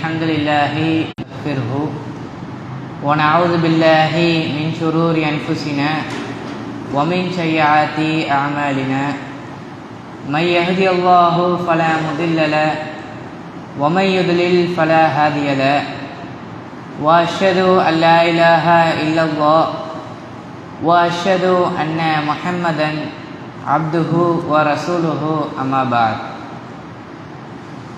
الحمد لله نستغفره ونعوذ بالله من شرور أنفسنا ومن سيئات أعمالنا من يهدي الله فلا مضل له ومن يضلل فلا هادي له وأشهد أن لا إله إلا الله وأشهد أن محمدا عبده ورسوله أما بعد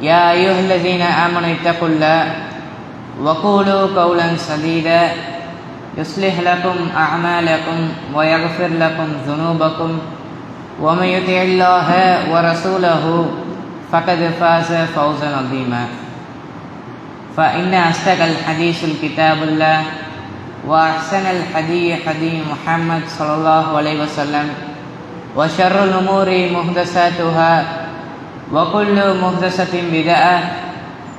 يا أيها الذين آمنوا اتقوا الله وقولوا قولا سديدا. يصلح لكم أعمالكم ويغفر لكم ذنوبكم. ومن يطع الله ورسوله فقد فاز فوزا عظيما. فإن أصدق الحديث الكتاب الله وأحسن الحديث حديث محمد صلى الله عليه وسلم وشر الأمور محدثاتها وكل محدثة بدعة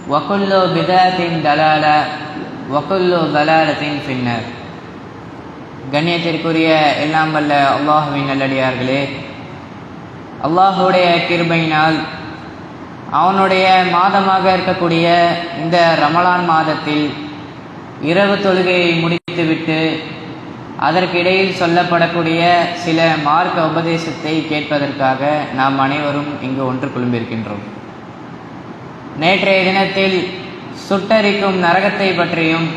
وكل بدعة دلالة وكل ضلالة في النار கண்ணியத்திற்குரிய எல்லாம் வல்ல அல்லாஹுவின் நல்லடியார்களே அல்லாஹுடைய கிருபையினால் அவனுடைய மாதமாக இருக்கக்கூடிய இந்த ரமலான் மாதத்தில் இரவு தொழுகையை முடித்துவிட்டு அதற்கிடையில் சொல்லப்படக்கூடிய சில மார்க்க உபதேசத்தை கேட்பதற்காக நாம் அனைவரும் இங்கு ஒன்று குழும்பிருக்கின்றோம் நேற்றைய தினத்தில் சுட்டரிக்கும் நரகத்தை பற்றியும்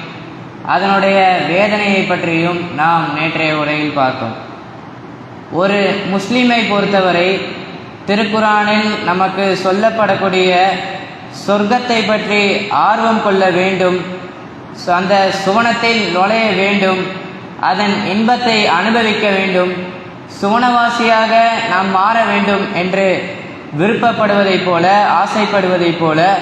அதனுடைய வேதனையை பற்றியும் நாம் நேற்றைய உரையில் பார்த்தோம். ஒரு முஸ்லீமை பொறுத்தவரை திருக்குறானில் நமக்கு சொல்லப்படக்கூடிய சொர்க்கத்தை பற்றி ஆர்வம் கொள்ள வேண்டும் அந்த சுவனத்தில் நுழைய வேண்டும் அதன் இன்பத்தை அனுபவிக்க வேண்டும். சுவனவாசியாக நாம் மாற வேண்டும் என்று விருப்பப்படுவதைப் போல ஆசைப்படுவதைப் போல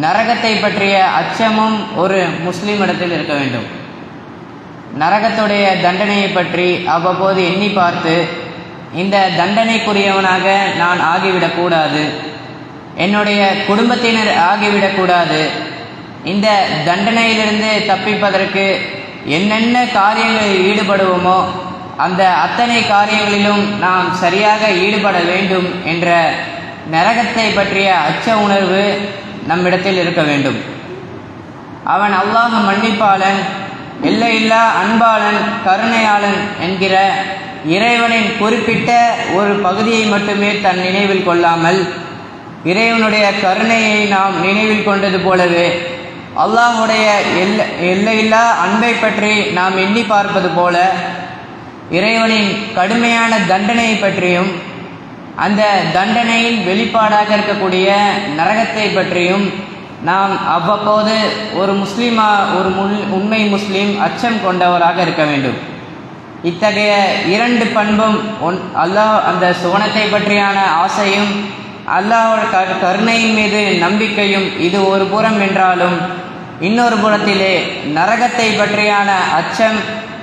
நரகத்தை பற்றிய அச்சமும் ஒரு முஸ்லீம் இடத்தில் இருக்க வேண்டும். நரகத்துடைய தண்டனையை பற்றி அவ்வப்போது எண்ணி பார்த்து இந்த தண்டனைக்குரியவனாக நான் ஆகிவிடக்கூடாது என்னுடைய குடும்பத்தினர் ஆகிவிடக்கூடாது இந்த தண்டனையிலிருந்து தப்பிப்பதற்கு என்னென்ன காரியங்களில் ஈடுபடுவோமோ அந்த அத்தனை காரியங்களிலும் நாம் சரியாக ஈடுபட வேண்டும் என்ற நரகத்தை பற்றிய அச்ச உணர்வு நம்மிடத்தில் இருக்க வேண்டும். அவன் அல்லாஹ் மன்னிப்பாளன் எல்லையில்லா அன்பாளன் கருணையாளன் என்கிற இறைவனின் குறிப்பிட்ட ஒரு பகுதியை மட்டுமே தன் நினைவில் கொள்ளாமல் இறைவனுடைய கருணையை நாம் நினைவில் கொண்டது போலவே அல்லாஹுடைய எல்ல எல்லையில்லா அன்பை பற்றி நாம் எண்ணி பார்ப்பது போல இறைவனின் கடுமையான தண்டனையை பற்றியும் அந்த தண்டனையின் வெளிப்பாடாக இருக்கக்கூடிய நரகத்தை பற்றியும் நாம் அவ்வப்போது ஒரு முஸ்லீமா ஒரு முன் உண்மை முஸ்லீம் அச்சம் கொண்டவராக இருக்க வேண்டும். இத்தகைய இரண்டு பண்பும் ஒன் அல்லாஹ் அந்த சுவனத்தை பற்றியான ஆசையும் அல்லாஹோட க கருணையின் மீது நம்பிக்கையும் இது ஒரு புறம் என்றாலும் இன்னொரு புறத்திலே நரகத்தை பற்றியான அச்சம்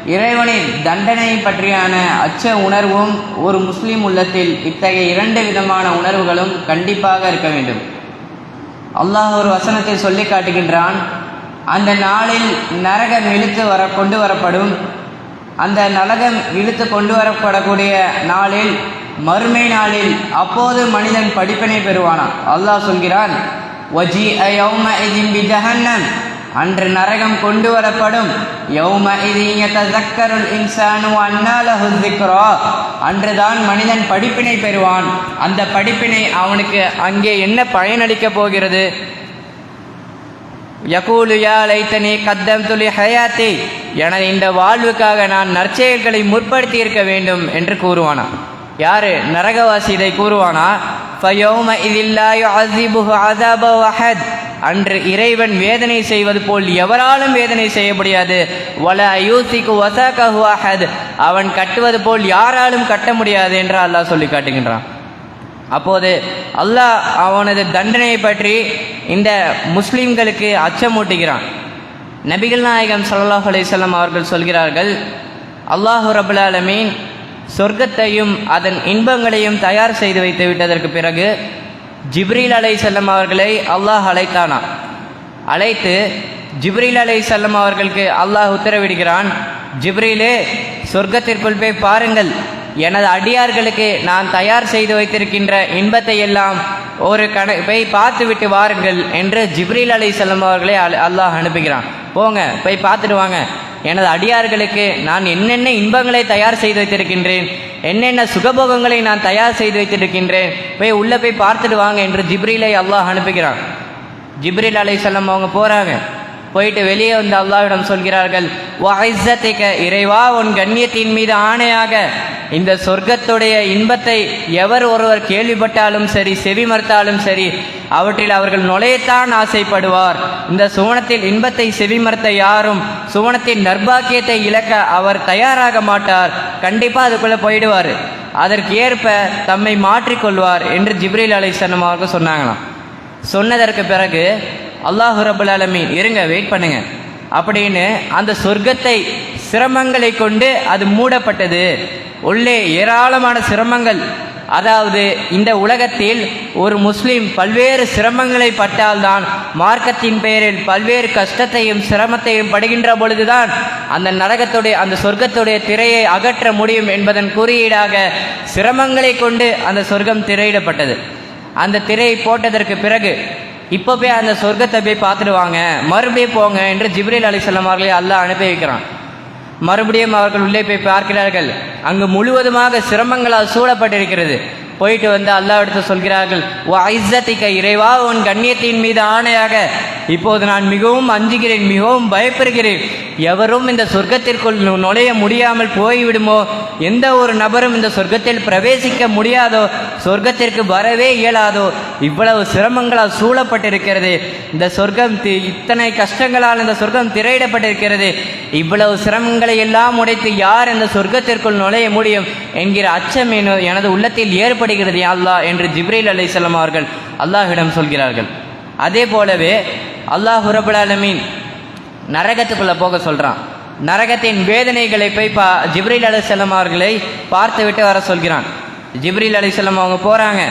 இறைவனின் தண்டனை பற்றியான அச்ச உணர்வும் ஒரு முஸ்லீம் உள்ளத்தில் இத்தகைய இரண்டு விதமான உணர்வுகளும் கண்டிப்பாக இருக்க வேண்டும். அல்லாஹ் ஒரு வசனத்தில் சொல்லி காட்டுகின்றான் அந்த நாளில் நரகம் இழுத்து வர கொண்டு வரப்படும். அந்த நரகம் இழுத்து கொண்டு வரப்படக்கூடிய நாளில் மறுமை நாளில் அப்போது மனிதன் படிப்பினை பெறுவானான் அல்லாஹ் சொல்கிறான் அன்று நரகம் கொண்டு வரப்படும் யௌம இதக்கருள் இன்சானு அன்னாலஹு திக்ரா அன்றுதான் மனிதன் படிப்பினை பெறுவான். அந்த படிப்பினை அவனுக்கு அங்கே என்ன பயனளிக்கப் போகிறது? யகூலுயா லைத்தனி கத்தம் துளி ஹயாத்தி. எனது இந்த வாழ்வுக்காக நான் நற்செயல்களை முற்படுத்தி இருக்க வேண்டும் என்று கூறுவானா? யாரு? நரகவாசி இதை கூறுவானா? ஃபயோம இதில்லாயு அசிபுஹு அதாப வஹத். அன்று இறைவன் வேதனை செய்வது போல் எவராலும் வேதனை செய்ய முடியாது. வல அயூசிக்கு வசாகஹு அஹத். அவன் கட்டுவது போல் யாராலும் கட்ட முடியாது என்று அல்லாஹ் சொல்லி காட்டுகின்றான். அப்போது அல்லாஹ் அவனது தண்டனையை பற்றி இந்த முஸ்லிம்களுக்கு அச்சமூட்டுகிறான். நபிகள் நாயகம் சல்லாஹ் அலிசல்லாம் அவர்கள் சொல்கிறார்கள் அல்லாஹு ரபுல் ஆலமீன் சொர்க்கத்தையும் அதன் இன்பங்களையும் தயார் செய்து வைத்து விட்டதற்கு பிறகு ஜிப்ரீல் அலை செல்லம் அவர்களை அல்லாஹ் அழைத்தானா? அழைத்து ஜிப்ரீல் அலை செல்லம் அவர்களுக்கு அல்லாஹ் உத்தரவிடுகிறான் ஜிப்ரீலே சொர்க்கத்திற்குள் போய் பாருங்கள். எனது அடியார்களுக்கு நான் தயார் செய்து வைத்திருக்கின்ற இன்பத்தை எல்லாம் ஒரு கணக்கு போய் பார்த்துவிட்டு வாருங்கள் என்று ஜிப்ரீல் அலை செல்லம் அவர்களை அல்லாஹ் அனுப்புகிறான். போங்க போய் பார்த்துட்டு வாங்க. எனது அடியார்களுக்கு நான் என்னென்ன இன்பங்களை தயார் செய்து வைத்திருக்கின்றேன் என்னென்ன சுகபோகங்களை நான் தயார் செய்து வைத்திருக்கின்றேன் போய் உள்ளே போய் பார்த்துட்டு வாங்க என்று ஜிப்ரிலை அல்லாஹ் அனுப்புகிறான். ஜிப்ரில் அலை செல்லம் அவங்க போகிறாங்க போயிட்டு வெளியே வந்து அல்லாவிடம் சொல்கிறார்கள் வாய்ஸத்திக்க இறைவா உன் கண்ணியத்தின் மீது ஆணையாக இந்த சொர்க்கத்துடைய இன்பத்தை எவர் ஒருவர் கேள்விப்பட்டாலும் சரி செவி மறுத்தாலும் சரி அவற்றில் அவர்கள் நுழையத்தான் ஆசைப்படுவார். இந்த சுவனத்தில் இன்பத்தை செவி மறுத்த யாரும் சுவனத்தின் நர்பாக்கியத்தை இழக்க அவர் தயாராக மாட்டார். கண்டிப்பாக அதுக்குள்ளே போயிடுவார். அதற்கு ஏற்ப தம்மை மாற்றிக்கொள்வார் என்று ஜிப்ரீல் அலைஹிஸ்ஸலாம் அவர்கள் சொன்னாங்களாம். சொன்னதற்கு பிறகு அல்லாஹு ரபுல் அலமீன் இருங்க வெயிட் பண்ணுங்க. அப்படின்னு அந்த சொர்க்கத்தை சிரமங்களை கொண்டு அது மூடப்பட்டது. உள்ளே ஏராளமான சிரமங்கள். அதாவது இந்த உலகத்தில் ஒரு முஸ்லீம் பல்வேறு சிரமங்களை பட்டால்தான் மார்க்கத்தின் பெயரில் பல்வேறு கஷ்டத்தையும் சிரமத்தையும் படுகின்ற பொழுதுதான் அந்த நரகத்துடைய அந்த சொர்க்கத்துடைய திரையை அகற்ற முடியும் என்பதன் குறியீடாக சிரமங்களை கொண்டு அந்த சொர்க்கம் திரையிடப்பட்டது. அந்த திரையை போட்டதற்கு பிறகு இப்போ போய் அந்த சொர்க்கத்தை போய் பார்த்துட்டு வாங்க. மறுபடியும் போங்க என்று ஜிப்ரேல் அலி அவர்களை அல்லாஹ் அனுப்பி வைக்கிறான். மறுபடியும் அவர்கள் உள்ளே போய் பார்க்கிறார்கள். அங்கு முழுவதுமாக சிரமங்களால் சூழப்பட்டிருக்கிறது. போயிட்டு வந்து அல்லாஹ் எடுத்து சொல்கிறார்கள் ஓ ஐசத்திக்க இறைவா உன் கண்ணியத்தின் மீது ஆணையாக இப்போது நான் மிகவும் அஞ்சுகிறேன் மிகவும் பயப்படுகிறேன். எவரும் இந்த சொர்க்கத்திற்குள் நுழைய முடியாமல் போய்விடுமோ? எந்த ஒரு நபரும் இந்த சொர்க்கத்தில் பிரவேசிக்க முடியாதோ? சொர்க்கத்திற்கு வரவே இயலாதோ? இவ்வளவு சிரமங்களால் சூழப்பட்டிருக்கிறது. இந்த சொர்க்கம் தி- இத்தனை கஷ்டங்களால் இந்த சொர்க்கம் திரையிடப்பட்டிருக்கிறது. இவ்வளவு சிரமங்களை எல்லாம் உடைத்து யார் இந்த சொர்க்கத்திற்குள் நுழைய முடியும் என்கிற அச்சம் எனது உள்ளத்தில் ஏற்படுகிறது அல்லாஹ் என்று ஜிப்ரீல் அலிசல்லாம் அவர்கள் அல்லாஹிடம் சொல்கிறார்கள். அதே போலவே அல்லாஹ் ரபுல் நரகத்துக்குள்ளே போக சொல்கிறான் நரகத்தின் வேதனைகளை போய் பா ஜிப்ரில் அலிசல்லம் அவர்களை பார்த்து விட்டு வர சொல்கிறான். ஜிப்ரில் அலிசல்லம் அவங்க போகிறாங்க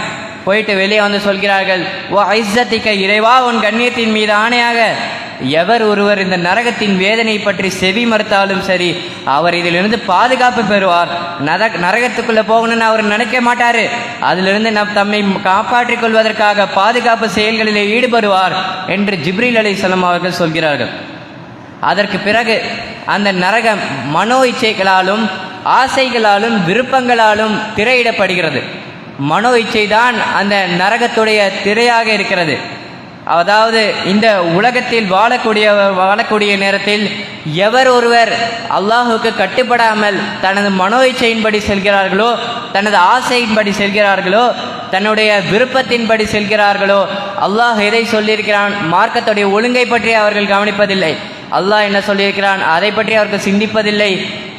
போயிட்டு வெளியே வந்து சொல்கிறார்கள் ஓ ஐசத்திக்க இறைவா உன் கண்ணியத்தின் மீது ஆணையாக எவர் ஒருவர் இந்த நரகத்தின் வேதனை பற்றி செவி மறுத்தாலும் சரி அவர் இதிலிருந்து பாதுகாப்பு பெறுவார். நர நரகத்துக்குள்ளே போகணும்னு அவர் நினைக்க மாட்டார். அதிலிருந்து நம் தம்மை காப்பாற்றிக் கொள்வதற்காக பாதுகாப்பு செயல்களிலே ஈடுபடுவார் என்று ஜிப்ரீல் அலிசல்லாம் அவர்கள் சொல்கிறார்கள். அதற்கு பிறகு அந்த நரகம் மனோ இச்சைகளாலும் ஆசைகளாலும் விருப்பங்களாலும் திரையிடப்படுகிறது. மனோ இச்சை தான் அந்த நரகத்துடைய திரையாக இருக்கிறது. அதாவது இந்த உலகத்தில் வாழக்கூடிய வாழக்கூடிய நேரத்தில் எவர் ஒருவர் அல்லாஹுக்கு கட்டுப்படாமல் தனது மனோ இச்சையின்படி செல்கிறார்களோ தனது ஆசையின்படி செல்கிறார்களோ தன்னுடைய விருப்பத்தின்படி செல்கிறார்களோ அல்லாஹ் எதை சொல்லியிருக்கிறான்? மார்க்கத்துடைய ஒழுங்கை பற்றி அவர்கள் கவனிப்பதில்லை. அல்லாஹ் என்ன சொல்லியிருக்கிறான்? அதை பற்றி அவர்கள் சிந்திப்பதில்லை.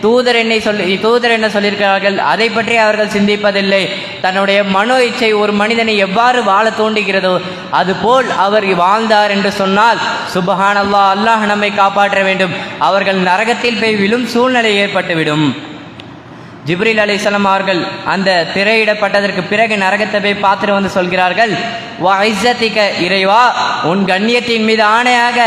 தூதர் என்னை சொல்லி தூதர் என்ன சொல்லியிருக்கிறார்கள்? அதை பற்றி அவர்கள் சிந்திப்பதில்லை. தன்னுடைய மனோ இச்சை ஒரு மனிதனை எவ்வாறு வாழ தூண்டுகிறதோ அதுபோல் அவர் வாழ்ந்தார் என்று சொன்னால் சுபஹான் அல்லா அல்லாஹ் நம்மை காப்பாற்ற வேண்டும். அவர்கள் நரகத்தில் போய் விழும் சூழ்நிலை ஏற்பட்டுவிடும். ஜிப்ரில் அலிசலம் அவர்கள் அந்த திரையிடப்பட்டதற்கு பிறகு நரகத்தை போய் பார்த்துட்டு வந்து சொல்கிறார்கள் வைசத்திக்க இறைவா உன் கண்ணியத்தின் மீது ஆணையாக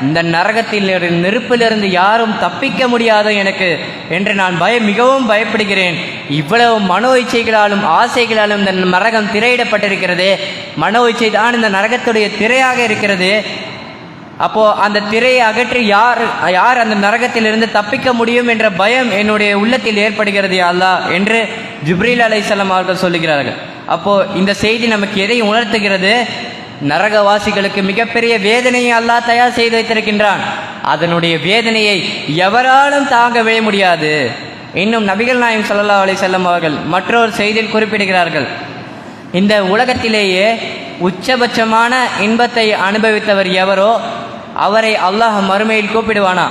இந்த நரகத்தில் நெருப்பிலிருந்து யாரும் தப்பிக்க முடியாதோ எனக்கு என்று நான் பயம் மிகவும் பயப்படுகிறேன். இவ்வளவு மனோ இச்சைகளாலும் ஆசைகளாலும் இந்த நரகம் திரையிடப்பட்டிருக்கிறது மனோ இச்சை தான் இந்த நரகத்துடைய திரையாக இருக்கிறது அப்போது அந்த திரையை அகற்றி யார் யார் அந்த நரகத்திலிருந்து தப்பிக்க முடியும் என்ற பயம் என்னுடைய உள்ளத்தில் ஏற்படுகிறது அல்லா அல்லாஹ் என்று ஜிப்ரீல் அலைசல்லாம் அவர்கள் சொல்லுகிறார்கள். அப்போது இந்த செய்தி நமக்கு எதை உணர்த்துகிறது? நரகவாசிகளுக்கு மிகப்பெரிய வேதனையை அல்லாஹ் தயார் செய்து வைத்திருக்கின்றான். அதனுடைய வேதனையை எவராலும் தாங்கவே முடியாது. இன்னும் நபிகள் நாயம் சல்லா அலி செல்லம் அவர்கள் மற்றொரு செய்தியில் குறிப்பிடுகிறார்கள். இந்த உலகத்திலேயே உச்சபட்சமான இன்பத்தை அனுபவித்தவர் எவரோ அவரை அல்லாஹ் மறுமையில் கூப்பிடுவானா?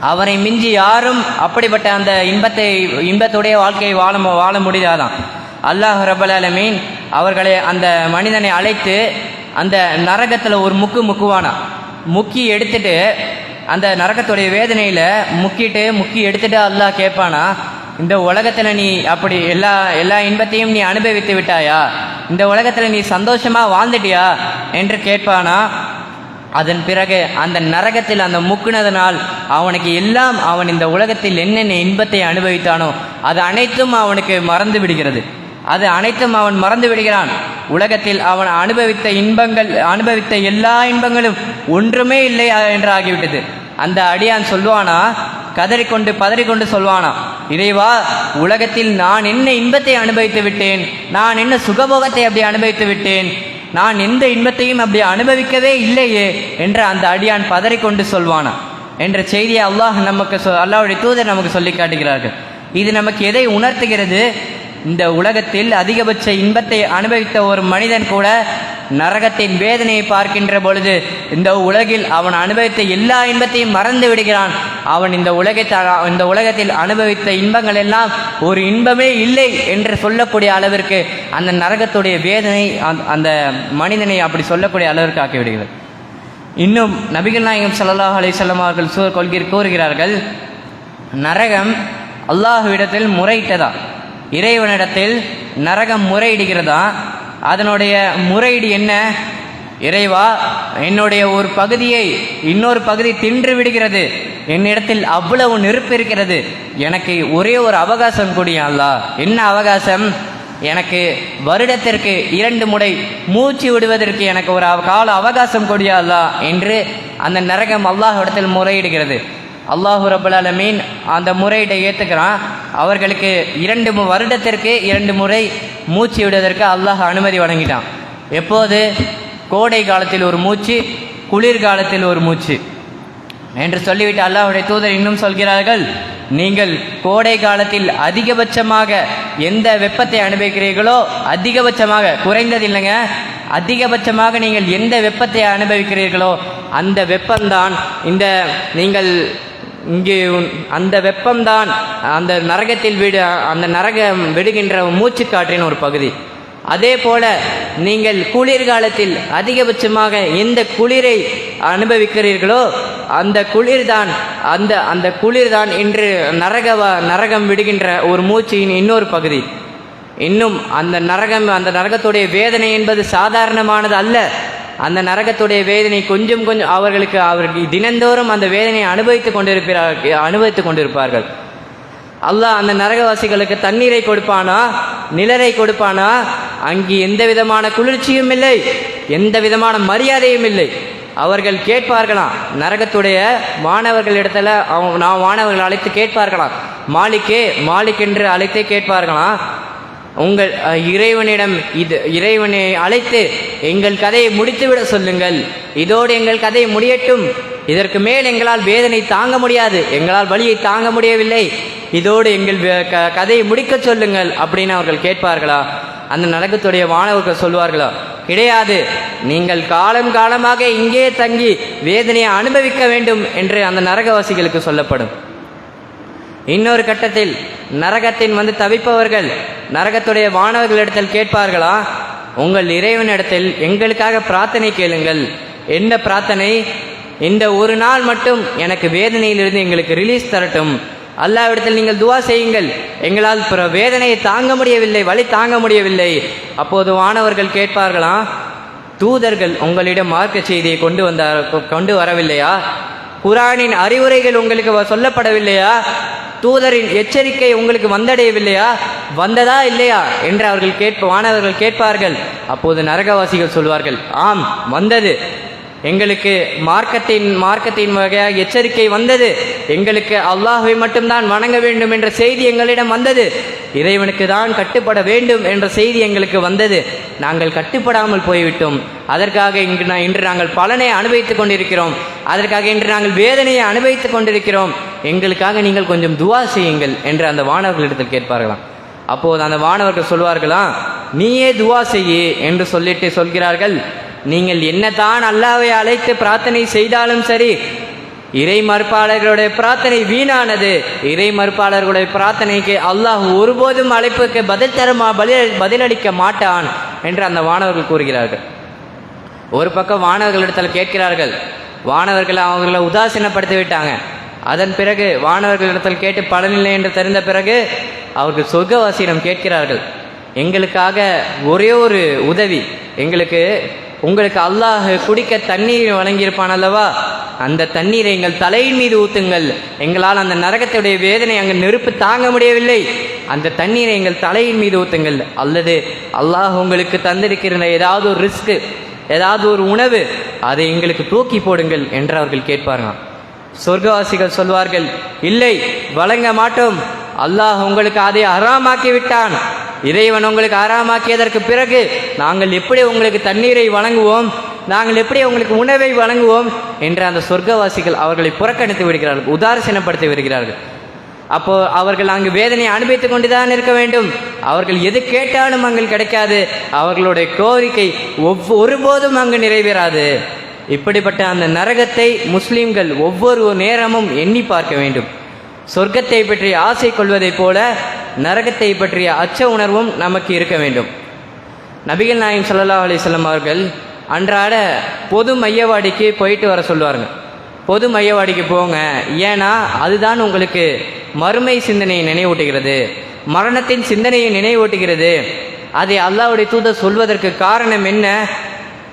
அவரை மிஞ்சி யாரும் அப்படிப்பட்ட அந்த இன்பத்தை இன்பத்துடைய வாழ்க்கையை வாழ வாழ முடியாதான். அல்லாஹ் ரபுல் அவர்களை அந்த மனிதனை அழைத்து அந்த நரகத்தில் ஒரு முக்கு முக்குவானா? முக்கி எடுத்துட்டு அந்த நரகத்துடைய வேதனையில் முக்கிட்டு முக்கி எடுத்துட்டு அல்லாஹ் கேட்பானா இந்த உலகத்தில் நீ அப்படி எல்லா எல்லா இன்பத்தையும் நீ அனுபவித்து விட்டாயா? இந்த உலகத்தில் நீ சந்தோஷமாக வாழ்ந்துட்டியா? என்று கேட்பானா அதன் பிறகு அந்த நரகத்தில் அந்த முக்குனதனால் அவனுக்கு எல்லாம் அவன் இந்த உலகத்தில் என்னென்ன இன்பத்தை அனுபவித்தானோ அது அனைத்தும் அவனுக்கு மறந்து விடுகிறது. அது அனைத்தும் அவன் மறந்து விடுகிறான். உலகத்தில் அவன் அனுபவித்த இன்பங்கள் அனுபவித்த எல்லா இன்பங்களும் ஒன்றுமே இல்லை என்று ஆகிவிட்டது. அந்த அடியான் சொல்வானா? கதறிக்கொண்டு பதறிக்கொண்டு சொல்வானா? இறைவா உலகத்தில் நான் என்ன இன்பத்தை அனுபவித்து விட்டேன்? நான் என்ன சுகபோகத்தை அப்படி அனுபவித்து விட்டேன்? நான் எந்த இன்பத்தையும் அப்படி அனுபவிக்கவே இல்லையே என்று அந்த அடியான் பதறிக்கொண்டு சொல்வானா என்ற செய்தியை அல்லாஹ் நமக்கு சொ அல்லாவுடைய தூதர் நமக்கு சொல்லி காட்டுகிறார்கள். இது நமக்கு எதை உணர்த்துகிறது? இந்த உலகத்தில் அதிகபட்ச இன்பத்தை அனுபவித்த ஒரு மனிதன் கூட நரகத்தின் வேதனையை பார்க்கின்ற பொழுது இந்த உலகில் அவன் அனுபவித்த எல்லா இன்பத்தையும் மறந்து விடுகிறான். அவன் இந்த உலகத்தை இந்த உலகத்தில் அனுபவித்த இன்பங்கள் எல்லாம் ஒரு இன்பமே இல்லை என்று சொல்லக்கூடிய அளவிற்கு அந்த நரகத்துடைய வேதனை அந்த- அந்த மனிதனை அப்படி சொல்லக்கூடிய அளவிற்கு ஆக்கிவிடுகிறது. இன்னும் நபிகள் நாயகம் சல்லாஹ் அலைஹி அவர்கள் சூ கொள்கிற கூறுகிறார்கள் நரகம் அல்லாஹுவிடத்தில் முறையிட்டதா? இறைவனிடத்தில் நரகம் முறையிடுகிறதா? அதனுடைய முறையீடு என்ன? இறைவா என்னுடைய ஒரு பகுதியை இன்னொரு பகுதி தின்று விடுகிறது. என்னிடத்தில் அவ்வளவு நெருப்பு இருக்கிறது. எனக்கு ஒரே ஒரு அவகாசம் கூடிய என்ன அவகாசம்? எனக்கு வருடத்திற்கு இரண்டு முறை மூச்சு விடுவதற்கு எனக்கு ஒரு அவ- கால அவகாசம் கொடியாதா என்று அந்த நரகம் அல்லாஹ்விடத்தில் முறையிடுகிறது. அல்லாஹு ரபுல்லாலமீன் அந்த முறையிட ஏற்றுக்கிறான் அவர்களுக்கு இரண்டு வருடத்திற்கு இரண்டு முறை மூச்சு விடுவதற்கு அல்லாஹ் அனுமதி வழங்கிட்டான். எப்போது? கோடை காலத்தில் ஒரு மூச்சு குளிர்காலத்தில் ஒரு மூச்சு. என்று சொல்லிவிட்டு அல்லாஹுடைய தூதர் இன்னும் சொல்கிறார்கள் நீங்கள் கோடை காலத்தில் அதிகபட்சமாக எந்த வெப்பத்தை அனுபவிக்கிறீர்களோ அதிகபட்சமாக குறைந்தது இல்லைங்க அதிகபட்சமாக நீங்கள் எந்த வெப்பத்தை அனுபவிக்கிறீர்களோ அந்த வெப்பம்தான் இந்த நீங்கள் இங்கே உன்- அந்த வெப்பம்தான் அந்த நரகத்தில் விடு அந்த நரகம் விடுகின்ற மூச்சுக்காற்றின் ஒரு பகுதி. அதே போல நீங்கள் குளிர்காலத்தில் அதிகபட்சமாக எந்த குளிரை அனுபவிக்கிறீர்களோ அந்த குளிர்தான் அந்த அந்த குளிர்தான் இன்று நரகவா நரகம் விடுகின்ற ஒரு மூச்சின் இன்னொரு பகுதி. இன்னும் அந்த நரகம் அந்த நரகத்துடைய வேதனை என்பது சாதாரணமானது அல்ல. அந்த நரகத்துடைய வேதனை கொஞ்சம் கொஞ்சம் அவர்களுக்கு அவர்கள் தினந்தோறும் அந்த வேதனையை அனுபவித்து கொண்டிருப்பார்கள் அனுபவித்து கொண்டிருப்பார்கள். அல்லாஹ் அந்த நரகவாசிகளுக்கு தண்ணீரை கொடுப்பானா? நிழலை கொடுப்பானா? அங்கே எந்த விதமான குளிர்ச்சியும் இல்லை. எந்த விதமான மரியாதையும் இல்லை. அவர்கள் கேட்பார்களாம். நரகத்துடைய மாணவர்களிடத்தில் அவங்க நான் மாணவர்கள் அழைத்து கேட்பார்களாம். மாலிக்கே மாலிக் என்று அழைத்தே கேட்பார்களாம். உங்கள் இறைவனிடம் இது இறைவனை அழைத்து எங்கள் கதையை முடித்துவிட சொல்லுங்கள். இதோடு எங்கள் கதையை முடியட்டும். இதற்கு மேல் எங்களால் வேதனை தாங்க முடியாது. எங்களால் வழியை தாங்க முடியவில்லை. இதோடு எங்கள் வே- க- கதையை முடிக்கச் சொல்லுங்கள் அப்படின்னு அவர்கள் கேட்பார்களா? அந்த நரகத்துடைய மாணவர்கள் சொல்வார்களா? கிடையாது. நீங்கள் காலம் காலமாக இங்கே தங்கி வேதனையை அனுபவிக்க வேண்டும் என்று அந்த நரகவாசிகளுக்கு சொல்லப்படும். இன்னொரு கட்டத்தில் நரகத்தின் வந்து தவிப்பவர்கள் நரகத்துடைய மாணவர்களிடத்தில் கேட்பார்களா? உங்கள் இறைவனிடத்தில் எங்களுக்காக பிரார்த்தனை கேளுங்கள். என்ன பிரார்த்தனை? இந்த ஒரு நாள் மட்டும் எனக்கு வேதனையிலிருந்து எங்களுக்கு ரிலீஸ் தரட்டும். அல்லாவிடத்தில் நீங்கள் துவா செய்யுங்கள். எங்களால் பிற வேதனையை தாங்க முடியவில்லை வழி தாங்க முடியவில்லை. அப்போது மாணவர்கள் கேட்பார்களாம் தூதர்கள் உங்களிடம் மார்க்க செய்தியை கொண்டு வந்தார் கொண்டு வரவில்லையா? குரானின் அறிவுரைகள் உங்களுக்கு வ- சொல்லப்படவில்லையா? தூதரின் எச்சரிக்கை உங்களுக்கு வந்தடையவில்லையா? வந்ததா இல்லையா? என்று அவர்கள் கேட்ப மாணவர்கள் கேட்பார்கள். அப்போது நரகவாசிகள் சொல்வார்கள் ஆம் வந்தது. எங்களுக்கு மார்க்கத்தின் மார்க்கத்தின் வகையாக எச்சரிக்கை வந்தது. எங்களுக்கு அல்லாஹ்வை மட்டும்தான் வணங்க வேண்டும் என்ற செய்தி எங்களிடம் வந்தது. இறைவனுக்கு தான் கட்டுப்பட வேண்டும் என்ற செய்தி எங்களுக்கு வந்தது. நாங்கள் கட்டுப்படாமல் போய்விட்டோம். அதற்காக இன்று நான் இன்று நாங்கள் பலனை அனுபவித்துக் கொண்டிருக்கிறோம். அதற்காக இன்று நாங்கள் வேதனையை அனுபவித்துக் கொண்டிருக்கிறோம். எங்களுக்காக நீங்கள் கொஞ்சம் துவா செய்யுங்கள் என்று அந்த மாணவர்களிடத்தில் கேட்பார்களாம். அப்போது அந்த மாணவர்கள் சொல்வார்களாம் நீயே துவா செய்யு என்று சொல்லிட்டு சொல்கிறார்கள். நீங்கள் என்னதான் அல்லாவை அழைத்து பிரார்த்தனை செய்தாலும் சரி இறை மறுப்பாளர்களுடைய பிரார்த்தனை வீணானது. இறை மறுப்பாளர்களுடைய பிரார்த்தனைக்கு அல்லாஹ் ஒருபோதும் அழைப்புக்கு பதில் தருமா பதில் பதிலளிக்க மாட்டான் என்று அந்த வானவர்கள் கூறுகிறார்கள். ஒரு பக்கம் வானவர்களிடத்தில் கேட்கிறார்கள். வானவர்கள் அவர்களை உதாசீனப்படுத்தி விட்டாங்க. அதன் பிறகு வானவர்களிடத்தில் கேட்டு பலனில்லை என்று தெரிந்த பிறகு அவர்கள் சொர்க்கவாசியிடம் கேட்கிறார்கள். எங்களுக்காக ஒரே ஒரு உதவி எங்களுக்கு உங்களுக்கு அல்லாஹ் குடிக்க தண்ணீர் வழங்கியிருப்பான் அல்லவா? அந்த தண்ணீரை எங்கள் தலையின் மீது ஊத்துங்கள். எங்களால் அந்த நரகத்துடைய வேதனை அங்கு நெருப்பு தாங்க முடியவில்லை. அந்த தண்ணீரை எங்கள் தலையின் மீது ஊத்துங்கள். அல்லது அல்லாஹ் உங்களுக்கு தந்திருக்கிற ஏதாவது ஒரு ரிஸ்க்கு ஏதாவது ஒரு உணவு அதை எங்களுக்கு தூக்கி போடுங்கள் என்று அவர்கள் கேட்பார்கள்? சொர்க்கவாசிகள் சொல்வார்கள் இல்லை வழங்க மாட்டோம். அல்லாஹ் உங்களுக்கு அதை அறாமாக்கி விட்டான். இறைவன் உங்களுக்கு ஆறாமாக்கியதற்கு பிறகு நாங்கள் எப்படி உங்களுக்கு தண்ணீரை வழங்குவோம்? நாங்கள் எப்படி உங்களுக்கு உணவை வழங்குவோம்? என்று அந்த சொர்க்கவாசிகள் அவர்களை புறக்கணித்து விடுகிறார்கள் உதாசீனப்படுத்தி விடுகிறார்கள். அப்போ அவர்கள் அங்கு வேதனையை அனுபவித்துக் கொண்டுதான் இருக்க வேண்டும். அவர்கள் எது கேட்டாலும் அங்கு கிடைக்காது. அவர்களுடைய கோரிக்கை ஒவ்வொரு ஒருபோதும் அங்கு நிறைவேறாது. இப்படிப்பட்ட அந்த நரகத்தை முஸ்லிம்கள் ஒவ்வொரு நேரமும் எண்ணி பார்க்க வேண்டும். சொர்க்கத்தை பற்றி ஆசை கொள்வதைப் போல நரகத்தை பற்றிய அச்ச உணர்வும் நமக்கு இருக்க வேண்டும். நபிகள் நாயம் சல்லா அலைஹி அவர்கள் அன்றாட பொது மையவாடிக்கு போயிட்டு வர சொல்லுவாருங்க. பொது மையவாடிக்கு போங்க. ஏன்னா அதுதான் உங்களுக்கு மறுமை சிந்தனையை நினைவூட்டுகிறது. மரணத்தின் சிந்தனையை நினைவூட்டுகிறது. அதை அல்லாவுடைய தூதர் சொல்வதற்கு காரணம் என்ன?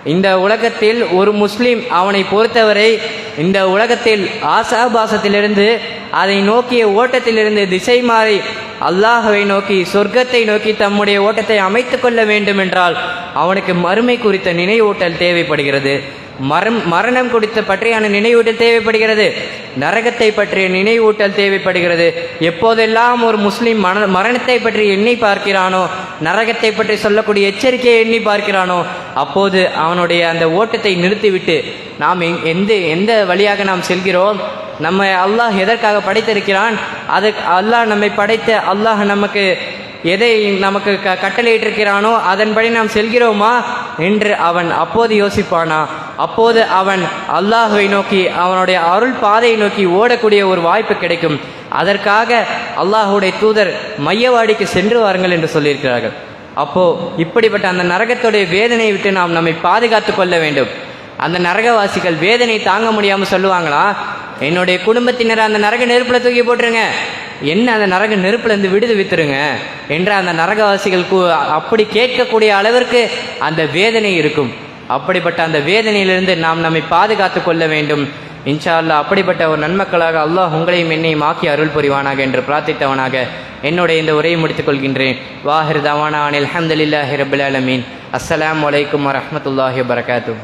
இந்த உலகத்தில் ஒரு முஸ்லீம் அவனை பொறுத்தவரை இந்த உலகத்தில் ஆசாபாசத்திலிருந்து அதை நோக்கிய ஓட்டத்திலிருந்து திசை மாறி அல்லாஹவை நோக்கி சொர்க்கத்தை நோக்கி தம்முடைய ஓட்டத்தை அமைத்து கொள்ள வேண்டும் என்றால் அவனுக்கு மறுமை குறித்த நினைவூட்டல் தேவைப்படுகிறது. மரம் மரணம் குறித்த பற்றியான நினைவூட்டல் தேவைப்படுகிறது. நரகத்தை பற்றிய நினைவூட்டல் தேவைப்படுகிறது. எப்போதெல்லாம் ஒரு முஸ்லீம் மன மரணத்தை பற்றி எண்ணி பார்க்கிறானோ நரகத்தை பற்றி சொல்லக்கூடிய எச்சரிக்கையை எண்ணி பார்க்கிறானோ அப்போது அவனுடைய அந்த ஓட்டத்தை நிறுத்திவிட்டு நாம் எந்த எந்த வழியாக நாம் செல்கிறோம்? நம்ம அல்லாஹ் எதற்காக படைத்திருக்கிறான்? அது அல்லாஹ் நம்மை படைத்த அல்லாஹ் நமக்கு எதை நமக்கு க கட்டளையிட்டிருக்கிறானோ அதன்படி நாம் செல்கிறோமா? என்று அவன் அப்போது யோசிப்பானா? அப்போது அவன் அல்லாஹுவை நோக்கி அவனுடைய அருள் பாதையை நோக்கி ஓடக்கூடிய ஒரு வாய்ப்பு கிடைக்கும். அதற்காக அல்லாஹுடைய தூதர் மையவாடிக்கு சென்று வாருங்கள் என்று சொல்லியிருக்கிறார்கள். அப்போ இப்படிப்பட்ட அந்த நரகத்துடைய வேதனையை விட்டு நாம் நம்மை பாதுகாத்து கொள்ள வேண்டும். அந்த நரகவாசிகள் வேதனை தாங்க முடியாமல் சொல்லுவாங்களா? என்னுடைய குடும்பத்தினரை அந்த நரக நெருப்பில் தூக்கி போட்டுருங்க. என்ன அந்த நரக நெருப்புலேருந்து விடுது வித்துருங்க? என்ற அந்த நரகவாசிகள் அப்படி கேட்கக்கூடிய அளவிற்கு அந்த வேதனை இருக்கும். அப்படிப்பட்ட அந்த வேதனையிலிருந்து நாம் நம்மை பாதுகாத்து கொள்ள வேண்டும். இன்ஷா அப்படிப்பட்ட ஒரு நன்மக்களாக அல்லாஹ் உங்களையும் என்னையும் ஆக்கி அருள் புரிவானாக என்று பிரார்த்தித்தவனாக என்னுடைய இந்த உரையை முடித்துக் கொள்கின்றேன். வாஹிர் தவானா அனில் அஹமதுல்லாஹி ரபுல் அலமீன் அஸ்ஸலாமு வலைக்கம் வரமத்துல்லாஹி வரகாத்தூ